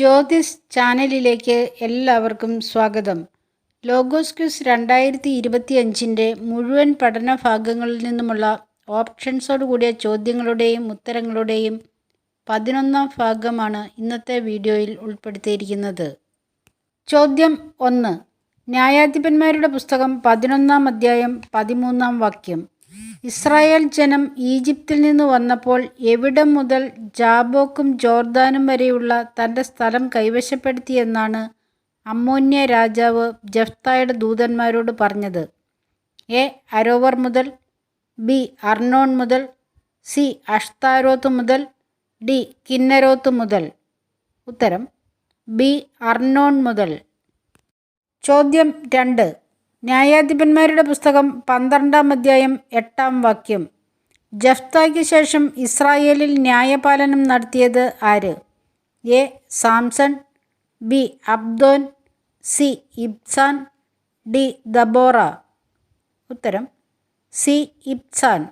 ജ്യോതിസ് ചാനലിലേക്ക് എല്ലാവർക്കും സ്വാഗതം. ലോഗോസ് ക്യൂസ് രണ്ടായിരത്തി ഇരുപത്തി അഞ്ചിന്റെ മുഴുവൻ പഠന ഭാഗങ്ങളിൽ നിന്നുമുള്ള ഓപ്ഷൻസോട് കൂടിയ ചോദ്യങ്ങളുടെയും ഉത്തരങ്ങളുടെയും പതിനൊന്നാം ഭാഗമാണ് ഇന്നത്തെ വീഡിയോയിൽ ഉൾപ്പെടുത്തിയിരിക്കുന്നത്. ചോദ്യം ഒന്ന്. ന്യായാധിപന്മാരുടെ പുസ്തകം പതിനൊന്നാം അധ്യായം പതിമൂന്നാം വാക്യം. ഇസ്രായേൽ ജനം ഈജിപ്തിൽ നിന്ന് വന്നപ്പോൾ എവിടം മുതൽ ജാബോക്കും ജോർദാനും വരെയുള്ള തന്റെ സ്ഥലം കൈവശപ്പെടുത്തിയെന്നാണ് അമ്മോന്യ രാജാവ് ജഫ്തായുടെ ദൂതന്മാരോട് പറഞ്ഞത്. എ. അരോവർ മുതൽ ബി. അർണോൺ മുതൽ സി. അഷ്താരോത്ത് മുതൽ ഡി. കിന്നരോത്ത് മുതൽ. ഉത്തരം ബി. അർണോൺ മുതൽ. ചോദ്യം രണ്ട്. ന്യായാധിപന്മാരുടെ പുസ്തകം പന്ത്രണ്ടാം അധ്യായം എട്ടാം വാക്യം. ജഫ്തായ്ക്ക് ശേഷം ഇസ്രായേലിൽ ന്യായപാലനം നടത്തിയത് ആര്? A. Samson B. Abdon C. Ibzan D. Deborah. ഉത്തരം സി. ഇബ്സാൻ.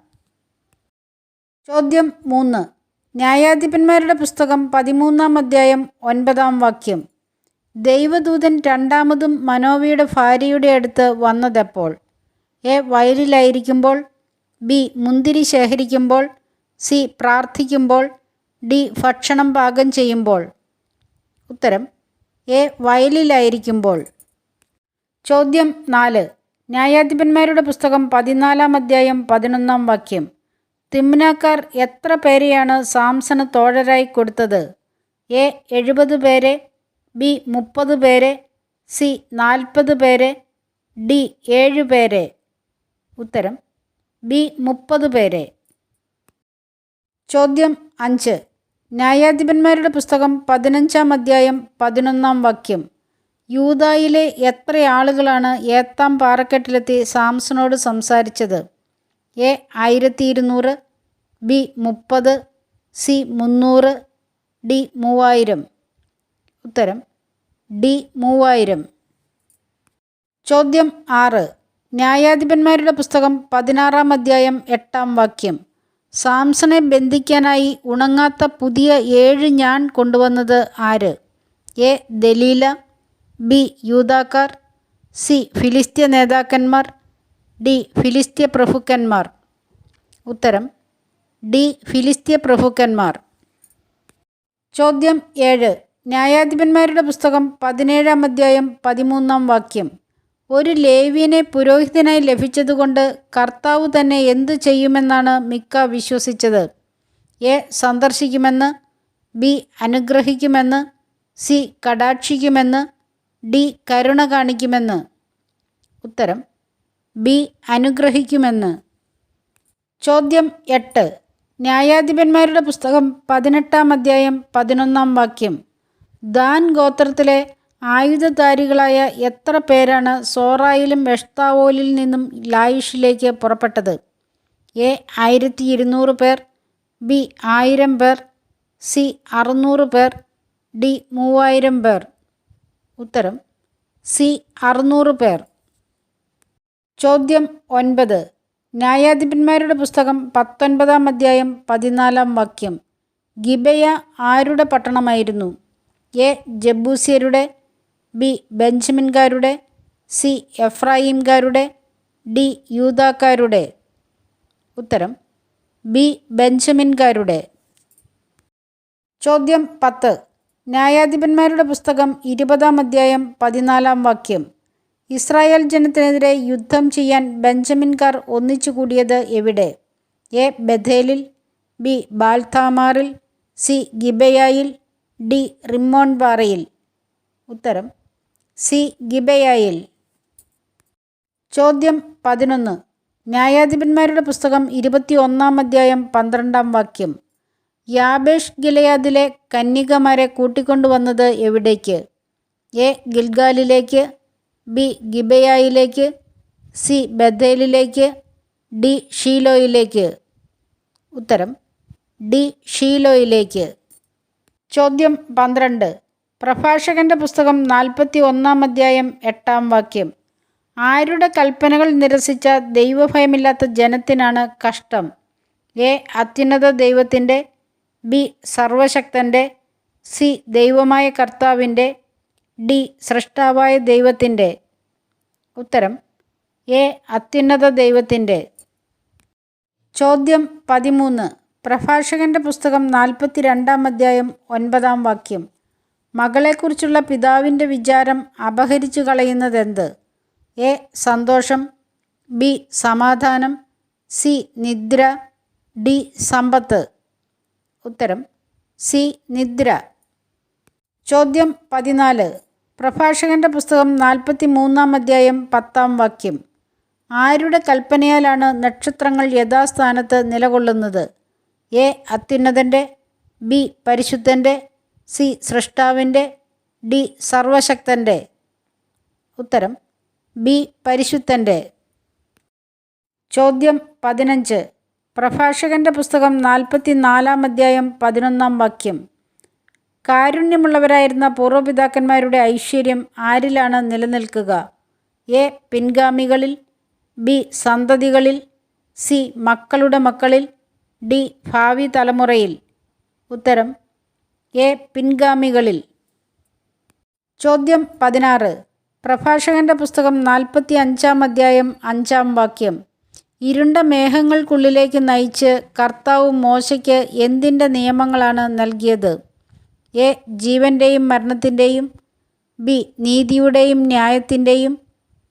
ചോദ്യം മൂന്ന്. ന്യായാധിപന്മാരുടെ പുസ്തകം പതിമൂന്നാം അധ്യായം ഒൻപതാം വാക്യം. ദൈവദൂതൻ രണ്ടാമതും മനോവിയുടെ ഭാര്യയുടെ അടുത്ത് വന്നതെപ്പോൾ എ വയലിലായിരിക്കുമ്പോൾ ബി മുന്തിരി ശേഖരിക്കുമ്പോൾ സി പ്രാർത്ഥിക്കുമ്പോൾ ഡി ഭക്ഷണം പാകം ചെയ്യുമ്പോൾ. ഉത്തരം എ വയലിലായിരിക്കുമ്പോൾ. ചോദ്യം നാല്. ന്യായാധിപന്മാരുടെ പുസ്തകം പതിനാലാം അധ്യായം പതിനൊന്നാം വാക്യം. തിമ്നാക്കാർ എത്ര പേരെയാണ് സാംസന് തോഴരായി കൊടുത്തത്? എ എഴുപത് പേരെ ബി മുപ്പത് പേരെ സി നാൽപ്പത് പേരെ ഡി ഏഴ് പേരെ. ഉത്തരം ബി മുപ്പത് പേരെ. ചോദ്യം അഞ്ച്. ന്യായാധിപന്മാരുടെ പുസ്തകം പതിനഞ്ചാം അധ്യായം പതിനൊന്നാം വാക്യം. യൂതായിലെ എത്ര ആളുകളാണ് ഏത്താം പാറക്കെട്ടിലെത്തി സാംസണോട് സംസാരിച്ചത്? എ ആയിരത്തി ഇരുന്നൂറ് ബി മുപ്പത് സി മുന്നൂറ് ഡി മൂവായിരം. ഉത്തരം ഡി മൂവായിരം. ചോദ്യം ആറ്. ന്യായാധിപന്മാരുടെ പുസ്തകം പതിനാറാം അധ്യായം എട്ടാം വാക്യം. സാംസനെ ബന്ധിക്കാനായി ഉണങ്ങാത്ത പുതിയ ഏഴ് ഞാൻ കൊണ്ടുവന്നത് ആര്? എ. Delilah B. യൂതാക്കാർ സി. ഫിലിസ്ത്യ നേതാക്കന്മാർ ഡി. ഫിലിസ്ത്യ പ്രഭുക്കന്മാർ. ഉത്തരം ഡി. ഫിലിസ്ത്യ പ്രഭുക്കന്മാർ. ചോദ്യം ഏഴ്. ന്യായാധിപന്മാരുടെ പുസ്തകം പതിനേഴാം അധ്യായം പതിമൂന്നാം വാക്യം. ഒരു ലേവിയനെ പുരോഹിതനായി ലഭിച്ചതുകൊണ്ട് കർത്താവ് തന്നെ എന്തു ചെയ്യുമെന്നാണ് മിക്ക വിശ്വസിച്ചത്. എ. സന്ദർശിക്കുമെന്ന്. ബി. അനുഗ്രഹിക്കുമെന്ന്. സി. കടാക്ഷിക്കുമെന്ന്. ഡി. കരുണ കാണിക്കുമെന്ന്. ഉത്തരം. ബി. അനുഗ്രഹിക്കുമെന്ന്. ചോദ്യം എട്ട്. ന്യായാധിപന്മാരുടെ പുസ്തകം പതിനെട്ടാം അധ്യായം പതിനൊന്നാം വാക്യം. ദാൻ ഗോത്രത്തിലെ ആയുധധാരികളായ എത്ര പേരാണ് സോറായിലും വെഷ്താവോലിൽ നിന്നും ലായിഷിലേക്ക് പുറപ്പെട്ടത്? എ ആയിരത്തി ഇരുന്നൂറ് പേർ ബി ആയിരം പേർ സി അറുന്നൂറ് പേർ ഡി മൂവായിരം പേർ. ഉത്തരം സി അറുന്നൂറ് പേർ. ചോദ്യം ഒൻപത്. ന്യായാധിപന്മാരുടെ പുസ്തകം പത്തൊൻപതാം അധ്യായം പതിനാലാം വാക്യം. ഗിബയ ആരുടെ പട്ടണമായിരുന്നു? എ ജബൂസിയരുടെ ബി ബെഞ്ചമിൻകാരുടെ സി എഫ്രായിംകാരുടെ ഡി യൂതാക്കാരുടെ ഉത്തരം ബി ബെഞ്ചമിൻകാരുടെ. ചോദ്യം പത്ത്. ന്യായാധിപന്മാരുടെ പുസ്തകം ഇരുപതാം അധ്യായം പതിനാലാം വാക്യം. ഇസ്രായേൽ ജനത്തിനെതിരെ യുദ്ധം ചെയ്യാൻ ബെഞ്ചമിൻകാർ ഒന്നിച്ചു കൂടിയത് എവിടെ? എ ബഥേലിൽ ബി ബാൽതാമാറിൽ സി ഗിബയായിൽ ഡി റിമ്മോൺ പാറയിൽ ഉത്തരം സി ഗിബയായിൽ. ചോദ്യം പതിനൊന്ന്. ന്യായാധിപന്മാരുടെ പുസ്തകം ഇരുപത്തി ഒന്നാം അധ്യായം പന്ത്രണ്ടാം വാക്യം. യാബേഷ് ഗിലയാദിലെ കന്യകമാരെ കൂട്ടിക്കൊണ്ടുവന്നത് എവിടേക്ക്? എ ഗിൽഗാലിലേക്ക് ബി ഗിബയായിലേക്ക് സി ബദേലിലേക്ക് ഡി ഷീലോയിലേക്ക്. ഉത്തരം ഡി ഷീലോയിലേക്ക്. ചോദ്യം പന്ത്രണ്ട്. പ്രഭാഷകന്റെ പുസ്തകം നാൽപ്പത്തി ഒന്നാം അധ്യായം എട്ടാം വാക്യം. ആരുടെ കൽപ്പനകൾ നിരസിച്ച ദൈവഭയമില്ലാത്ത ജനത്തിനാണ് കഷ്ടം? എ. അത്യുന്നത ദൈവത്തിന്റെ ബി. സർവശക്തന്റെ സി. ദൈവമായ കർത്താവിന്റെ ഡി. സൃഷ്ടാവായ ദൈവത്തിന്റെ ഉത്തരം എ. അത്യുന്നത ദൈവത്തിന്റെ ചോദ്യം പതിമൂന്ന്. പ്രഭാഷകന്റെ പുസ്തകം നാൽപ്പത്തി രണ്ടാം അധ്യായം ഒൻപതാം വാക്യം. മകളെക്കുറിച്ചുള്ള പിതാവിന്റെ വിചാരം അപഹരിച്ചു കളയുന്നതെന്ത്? എ. സന്തോഷം. ബി. സമാധാനം. സി. നിദ്ര. ഡി. സമ്പത്ത്. ഉത്തരം സി. നിദ്ര. ചോദ്യം പതിനാല്. പ്രഭാഷകന്റെ പുസ്തകം നാൽപ്പത്തി മൂന്നാം അധ്യായം പത്താം വാക്യം. ആരുടെ കൽപ്പനയാലാണ് നക്ഷത്രങ്ങൾ യഥാസ്ഥാനത്ത് നിലകൊള്ളുന്നത്? എ അത്യുന്നതന്റെ ബി പരിശുദ്ധന്റെ സി സൃഷ്ടാവിന്റെ ഡി സർവശക്തന്റെ ഉത്തരം ബി പരിശുദ്ധന്റെ ചോദ്യം പതിനഞ്ച്. പ്രഭാഷകന്റെ പുസ്തകം നാൽപ്പത്തി നാലാം അധ്യായം പതിനൊന്നാം വാക്യം. കാരുണ്യമുള്ളവരായിരുന്ന പൂർവപിതാക്കന്മാരുടെ ഐശ്വര്യം ആരിലാണ് നിലനിൽക്കുക? എ പിൻഗാമികളിൽ ബി സന്തതികളിൽ സി മക്കളുടെ മക്കളിൽ ഡി ഭാവി തലമുറയിൽ. ഉത്തരം എ പിൻഗാമികളിൽ. ചോദ്യം പതിനാറ്. പ്രഭാഷകന്റെ പുസ്തകം നാൽപ്പത്തി അഞ്ചാം അധ്യായം അഞ്ചാം വാക്യം. ഇരുണ്ട മേഘങ്ങൾക്കുള്ളിലേക്ക് നയിച്ച് കർത്താവ് മോശയ്ക്ക് എന്തിന്റെ നിയമങ്ങളാണ് നൽകിയത്? എ ജീവന്റെയും മരണത്തിന്റെയും ബി നീതിയുടെയും ന്യായത്തിന്റെയും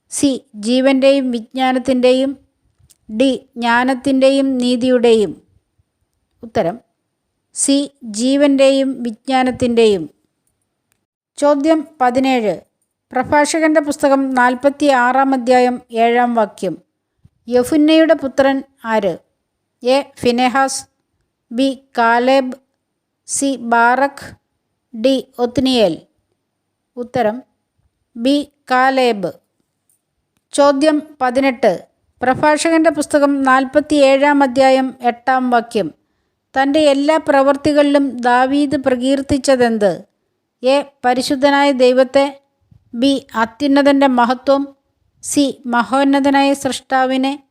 സി ജീവന്റെയും വിജ്ഞാനത്തിന്റെയും ഡി ജ്ഞാനത്തിന്റെയും നീതിയുടെയും. ഉത്തരം സി ജീവന്റെയും വിജ്ഞാനത്തിന്റെയും ചോദ്യം പതിനേഴ് പ്രഭാഷകന്റെ പുസ്തകം നാൽപ്പത്തി ആറാം അധ്യായം ഏഴാം വാക്യം. യഫുന്നയുടെ പുത്രൻ ആര്? A Phinehas B Caleb C Barak D Othniel. ഉത്തരം ബി കാലേബ്. ചോദ്യം പതിനെട്ട് പ്രഭാഷകന്റെ പുസ്തകം നാൽപ്പത്തി ഏഴാം അധ്യായം എട്ടാം വാക്യം. തന്റെ എല്ലാ പ്രവൃത്തികളിലും ദാവീദ് പ്രകീർത്തിച്ചതെന്ത്? എ. പരിശുദ്ധനായ ദൈവത്തെ ബി. അത്യുന്നതന്റെ മഹത്വം സി. മഹോന്നതനായ സൃഷ്ടാവിനെ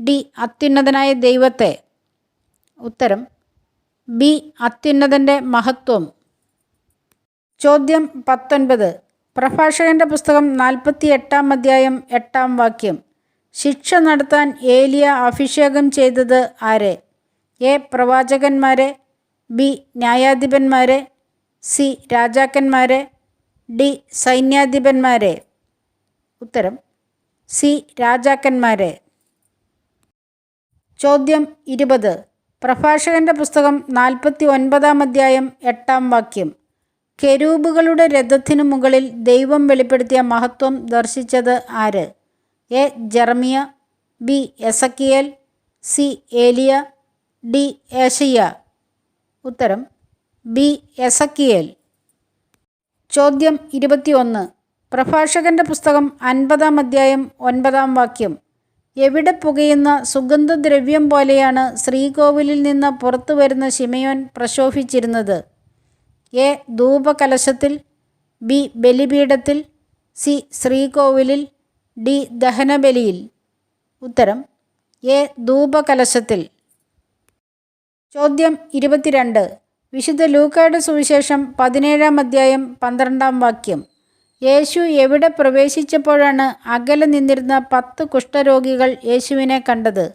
ഡി. അത്യുന്നതനായ ദൈവത്തെ. ഉത്തരം ബി. അത്യുന്നതന്റെ മഹത്വം. ചോദ്യം പത്തൊൻപത്. പ്രഭാഷകന്റെ പുസ്തകം നാൽപ്പത്തി എട്ടാം അധ്യായം എട്ടാം വാക്യം. ശിക്ഷ നടത്താൻ ഏലിയ അഭിഷേകം ചെയ്തത് ആരെ? എ പ്രവാചകന്മാരെ ബി ന്യായാധിപന്മാരെ സി രാജാക്കന്മാരെ ഡി സൈന്യാധിപന്മാരെ. ഉത്തരം സി രാജാക്കന്മാരെ. ചോദ്യം ഇരുപത്. പ്രഭാഷകന്റെ പുസ്തകം നാൽപ്പത്തി ഒൻപതാം അധ്യായം എട്ടാം വാക്യം. കെരൂബുകളുടെ രഥത്തിനു മുകളിൽ ദൈവം വെളിപ്പെടുത്തിയ മഹത്വം ദർശിച്ചത് ആര്? A Jeremiah B Ezekiel C Elijah D Isaiah ഉത്തരം ബി എസക്കിയേൽ. ചോദ്യം ഇരുപത്തിയൊന്ന്. പ്രഭാഷകന്റെ പുസ്തകം അൻപതാം അധ്യായം ഒൻപതാം വാക്യം. എവിടെ പുകയുന്ന സുഗന്ധദ്രവ്യം പോലെയാണ് ശ്രീകോവിലിൽ നിന്ന് പുറത്തു വരുന്ന ശിമയോൻ പ്രശോഭിച്ചിരുന്നത്? എ. ധൂപകലശത്തിൽ ബി. ബലിപീഠത്തിൽ സി. ശ്രീകോവിലിൽ ഡി. ദഹനബലിയിൽ. ഉത്തരം എ. ധൂപകലശത്തിൽ. ചോദ്യം ഇരുപത്തിരണ്ട്. വിശുദ്ധ ലൂക്കയുടെ സുവിശേഷം പതിനേഴാം അധ്യായം പന്ത്രണ്ടാം വാക്യം. യേശു എവിടെ പ്രവേശിച്ചപ്പോഴാണ് അകലെ നിന്നിരുന്ന പത്ത് കുഷ്ഠരോഗികൾ യേശുവിനെ കണ്ടത്?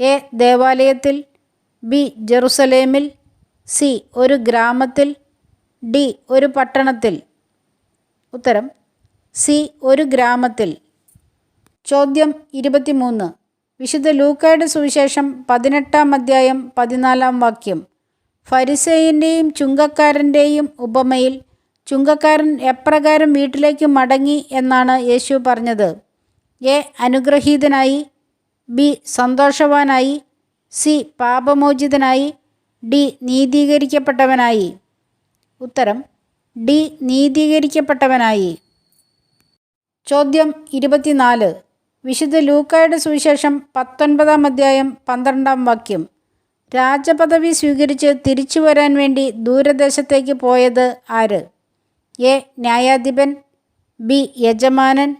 എ. ദേവാലയത്തിൽ ബി. ജെറുസലേമിൽ സി. ഒരു ഗ്രാമത്തിൽ ഡി. ഒരു പട്ടണത്തിൽ. ഉത്തരം സി. ഒരു ഗ്രാമത്തിൽ. ചോദ്യം ഇരുപത്തിമൂന്ന്. വിശുദ്ധ ലൂക്കായുടെ സുവിശേഷം പതിനെട്ടാം അധ്യായം പതിനാലാം വാക്യം. ഫരിസേയന്റെയും ചുങ്കക്കാരന്റെയും ഉപമയിൽ ചുങ്കക്കാരൻ എപ്രകാരം വീട്ടിലേക്ക് മടങ്ങി എന്നാണ് യേശു പറഞ്ഞത്. എ അനുഗ്രഹീതനായി ബി സന്തോഷവാനായി സി പാപമോചിതനായി ഡി നീതീകരിക്കപ്പെട്ടവനായി. ഉത്തരം ഡി നീതീകരിക്കപ്പെട്ടവനായി. ചോദ്യം ഇരുപത്തിനാല്. വിശുദ്ധ ലൂക്കായുടെ സുവിശേഷം പത്തൊൻപതാം അധ്യായം പന്ത്രണ്ടാം വാക്യം. രാജപദവി സ്വീകരിച്ച് തിരിച്ചു വരാൻ വേണ്ടി ദൂരദേശത്തേക്ക് പോയത് ആര്? എ. ന്യായാധിപൻ ബി. യജമാനൻ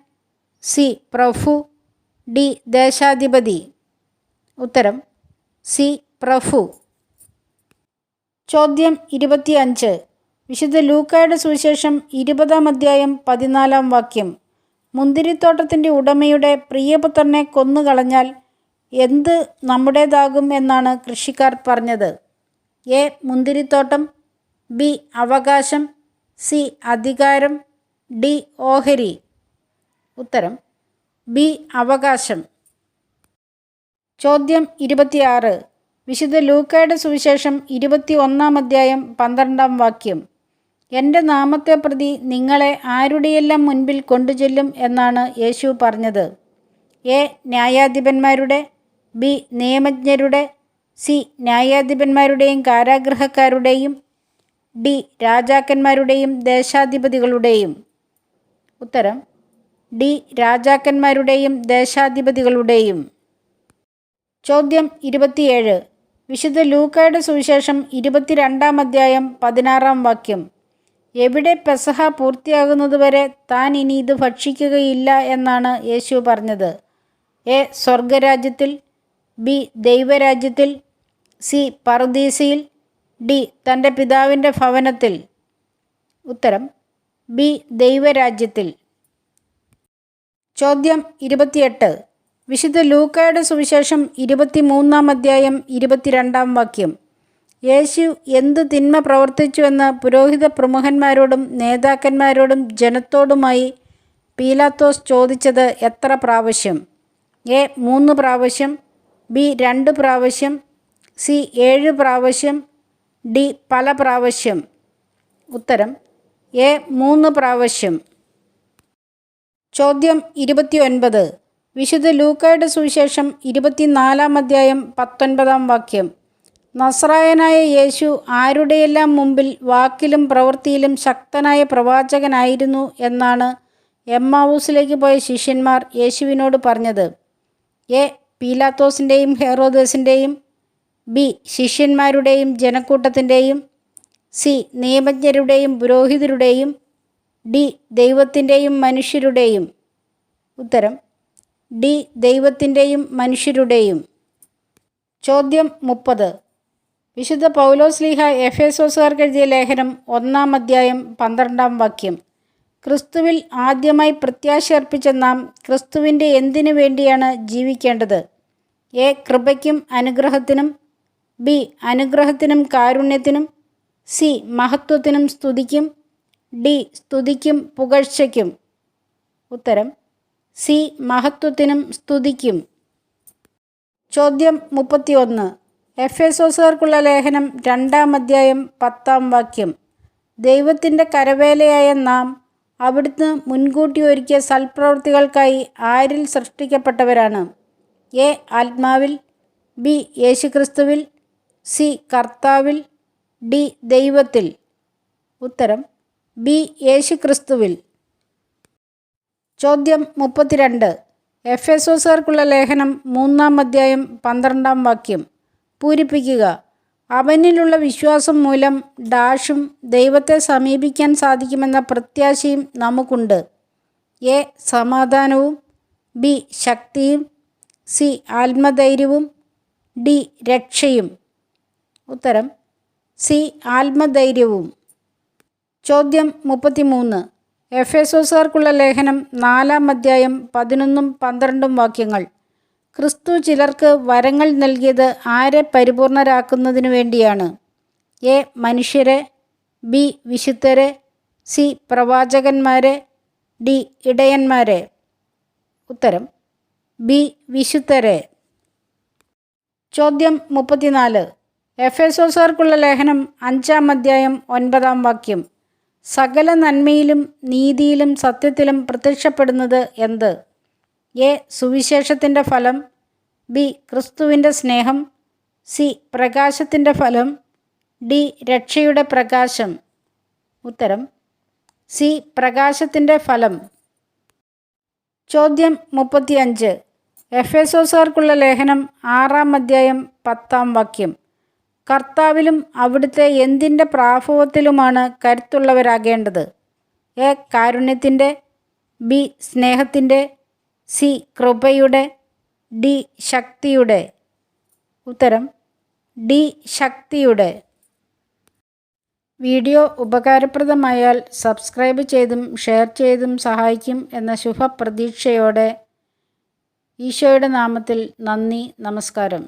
സി. പ്രഭു ഡി. ദേശാധിപതി. ഉത്തരം സി. പ്രഭു. ചോദ്യം ഇരുപത്തിയഞ്ച്. വിശുദ്ധ ലൂക്കായുടെ സുവിശേഷം ഇരുപതാം അധ്യായം പതിനാലാം വാക്യം. മുന്തിരിത്തോട്ടത്തിന്റെ ഉടമയുടെ പ്രിയപുത്രനെ കൊന്നുകളഞ്ഞാൽ എന്ത് നമ്മുടേതാകും എന്നാണ് കൃഷിക്കാർ പറഞ്ഞത്. എ. മുന്തിരിത്തോട്ടം ബി. അവകാശം സി. അധികാരം ഡി. ഓഹരി. ഉത്തരം ബി. അവകാശം. ചോദ്യം ഇരുപത്തിയാറ്. വിശുദ്ധ ലൂക്കയുടെ സുവിശേഷം ഇരുപത്തി ഒന്നാം അധ്യായം പന്ത്രണ്ടാം വാക്യം. എന്റെ നാമത്തെ പ്രതി നിങ്ങളെ ആരുടെയെല്ലാം മുൻപിൽ കൊണ്ടുചെല്ലും എന്നാണ് യേശു പറഞ്ഞത്. എ ന്യായാധിപന്മാരുടെ ബി നിയമജ്ഞരുടെ സി ന്യായാധിപന്മാരുടെയും കാരാഗ്രഹക്കാരുടെയും ഡി രാജാക്കന്മാരുടെയും ദേശാധിപതികളുടെയും. ഉത്തരം ഡി രാജാക്കന്മാരുടെയും ദേശാധിപതികളുടെയും. ചോദ്യം ഇരുപത്തിയേഴ്. വിശുദ്ധ ലൂക്കയുടെ സുവിശേഷം ഇരുപത്തിരണ്ടാം അധ്യായം പതിനാറാം വാക്യം. എവിടെ പെസഹ പൂർത്തിയാകുന്നതുവരെ താൻ ഇനി ഇത് ഭക്ഷിക്കുകയില്ല എന്നാണ് യേശു പറഞ്ഞത്. എ സ്വർഗരാജ്യത്തിൽ ബി ദൈവരാജ്യത്തിൽ സി പർദീസയിൽ ഡി തന്റെ പിതാവിന്റെ ഭവനത്തിൽ. ഉത്തരം ബി ദൈവരാജ്യത്തിൽ. ചോദ്യം ഇരുപത്തിയെട്ട്. വിശുദ്ധ ലൂക്കയുടെ സുവിശേഷം ഇരുപത്തിമൂന്നാം അധ്യായം ഇരുപത്തിരണ്ടാം വാക്യം. യേശു എന്ത് തിന്മ പ്രവർത്തിച്ചുവെന്ന് പുരോഹിത പ്രമുഖന്മാരോടും നേതാക്കന്മാരോടും ജനത്തോടുമായി പീലാത്തോസ് ചോദിച്ചത് എത്ര പ്രാവശ്യം? എ മൂന്ന് പ്രാവശ്യം ബി രണ്ട് പ്രാവശ്യം സി ഏഴ് പ്രാവശ്യം ഡി പല പ്രാവശ്യം. ഉത്തരം എ മൂന്ന് പ്രാവശ്യം. ചോദ്യം ഇരുപത്തിയൊൻപത്. വിശുദ്ധ ലൂക്കയുടെ സുവിശേഷം ഇരുപത്തിനാലാം അധ്യായം പത്തൊൻപതാം വാക്യം. നസ്രായനായ യേശു ആരുടെയെല്ലാം മുമ്പിൽ വാക്കിലും പ്രവൃത്തിയിലും ശക്തനായ പ്രവാചകനായിരുന്നു എന്നാണ് എമ്മാവൂസിലേക്ക് പോയ ശിഷ്യന്മാർ യേശുവിനോട് പറഞ്ഞത്. എ. പീലാത്തോസിന്റെയും ഹെറോദസിന്റെയും ബി. ശിഷ്യന്മാരുടെയും ജനക്കൂട്ടത്തിന്റെയും സി. നിയമജ്ഞരുടെയും പുരോഹിതരുടെയും ഡി. ദൈവത്തിന്റെയും മനുഷ്യരുടെയും. ഉത്തരം ഡി. ദൈവത്തിന്റെയും മനുഷ്യരുടെയും. ചോദ്യം മുപ്പത്. വിശുദ്ധ പൗലോസ്ലീഹ എഫേസോസുകാർക്ക് എഴുതിയ ലേഖനം ഒന്നാം അധ്യായം പന്ത്രണ്ടാം വാക്യം. ക്രിസ്തുവിൽ ആദ്യമായി പ്രത്യാശ അർപ്പിച്ച നാം ക്രിസ്തുവിന്റെ എന്തിനു വേണ്ടിയാണ് ജീവിക്കേണ്ടത്? എ. കൃപയ്ക്കും അനുഗ്രഹത്തിനും ബി. അനുഗ്രഹത്തിനും കാരുണ്യത്തിനും സി. മഹത്വത്തിനും സ്തുതിക്കും ഡി. സ്തുതിക്കും പുകഴ്ചയ്ക്കും. ഉത്തരം സി. മഹത്വത്തിനും സ്തുതിക്കും. ചോദ്യം മുപ്പത്തിയൊന്ന്. എഫ് എസോസുകാർക്കുള്ള ലേഖനം രണ്ടാം അധ്യായം പത്താം വാക്യം. ദൈവത്തിന്റെ കരവേലയായ നാം അവിടുന്ന് മുൻകൂട്ടി ഒരുക്കിയ സൽപ്രവൃത്തികൾക്കായി ആരിൽ സൃഷ്ടിക്കപ്പെട്ടവരാണ്? എ. ആത്മാവിൽ ബി. യേശുക്രിസ്തുവിൽ സി. കർത്താവിൽ ഡി. ദൈവത്തിൽ. ഉത്തരം ബി. യേശുക്രിസ്തുവിൽ. ചോദ്യം മുപ്പത്തിരണ്ട്. എഫ് എസോസുകാർക്കുള്ള ലേഖനം മൂന്നാം അധ്യായം പന്ത്രണ്ടാം വാക്യം. പൂരിപ്പിക്കുക. അവനിലുള്ള വിശ്വാസം മൂലം ഡാഷും ദൈവത്തെ സമീപിക്കാൻ സാധിക്കുമെന്ന പ്രത്യാശയും നമുക്കുണ്ട്. എ. സമാധാനവും. ബി. ശക്തിയും. സി. ആത്മധൈര്യവും. ഡി. രക്ഷയും. ഉത്തരം സി. ആത്മധൈര്യവും. ചോദ്യം മുപ്പത്തിമൂന്ന്. എഫ് എസോസുകാർക്കുള്ള ലേഖനം നാലാം അധ്യായം പതിനൊന്നും പന്ത്രണ്ടും വാക്യങ്ങൾ. ക്രിസ്തു ചിലർക്ക് വരങ്ങൾ നൽകിയത് ആരെ പരിപൂർണരാക്കുന്നതിനു വേണ്ടിയാണ്. എ. മനുഷ്യരെ ബി. വിശുദ്ധരെ സി. പ്രവാചകന്മാരെ ഡി. ഇടയന്മാരെ. ഉത്തരം ബി. വിശുദ്ധരെ. ചോദ്യം മുപ്പത്തിനാല്. എഫ് എസോസുകാർക്കുള്ള ലേഖനം അഞ്ചാം അധ്യായം ഒൻപതാം വാക്യം. സകല നന്മയിലും നീതിയിലും സത്യത്തിലും പ്രത്യക്ഷപ്പെടുന്നത് എന്ത്? എ സുവിശേഷത്തിന്റെ ഫലം ബി ക്രിസ്തുവിന്റെ സ്നേഹം സി പ്രകാശത്തിന്റെ ഫലം ഡി രക്ഷയുടെ പ്രകാശം. ഉത്തരം സി പ്രകാശത്തിന്റെ ഫലം. ചോദ്യം മുപ്പത്തിയഞ്ച്. എഫ് എസോസുകാർക്കുള്ള ലേഖനം ആറാം അധ്യായം പത്താം വാക്യം. കർത്താവിലും അവിടുത്തെ എന്തിന്റെ പ്രാഭവത്തിലുമാണ് കരുത്തുള്ളവരാകേണ്ടത്? എ കാരുണ്യത്തിന്റെ ബി സ്നേഹത്തിന്റെ സി കൃപയുടെ ഡി ശക്തിയുടെ. ഉത്തരം ഡി ശക്തിയുടെ. വീഡിയോ ഉപകാരപ്രദമായാൽ സബ്സ്ക്രൈബ് ചെയ്തും ഷെയർ ചെയ്തും സഹായിക്കും എന്ന ശുഭപ്രതീക്ഷയോടെ ഈശോയുടെ നാമത്തിൽ നന്ദി നമസ്കാരം.